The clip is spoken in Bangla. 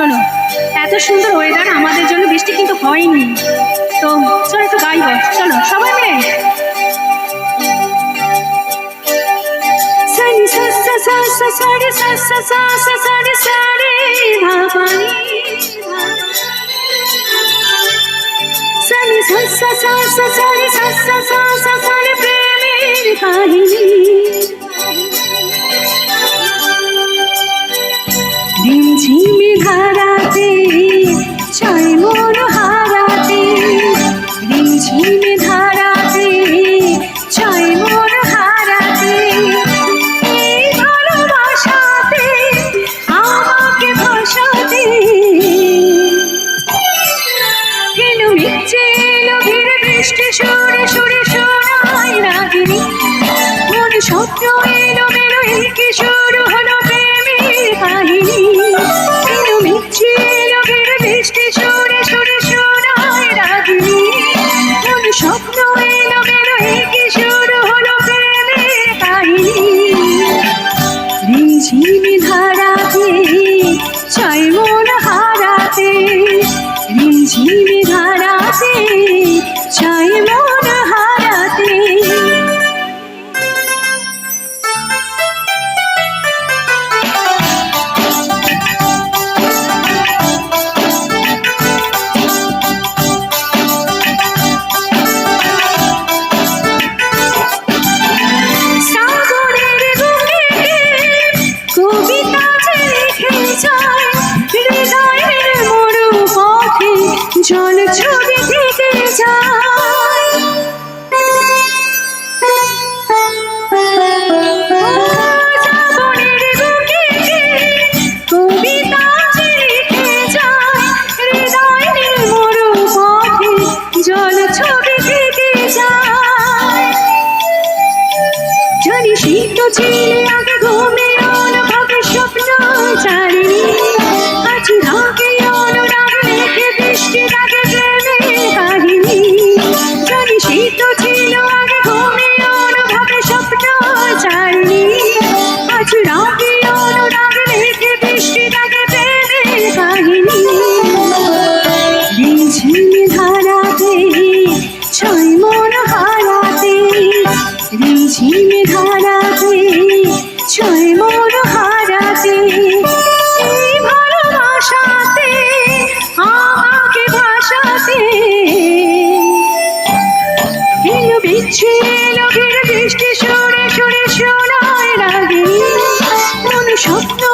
শোনো এত সুন্দর ওয়েদার আমাদের জন্য বৃষ্টি কিন্তু হয়নি তো চলো একটু গাইব চলো সবাই মিলে সারে সা সা সা সা সারে সারে ভাবানি সানি সা সা সা সা সারে সা সা সা সা স্বপ্ন এলো বেরো একে শুরু হলো প্রেমের কাহিনী? জল ছড়িয়ে দিতে চাই Dito স্বপ্ন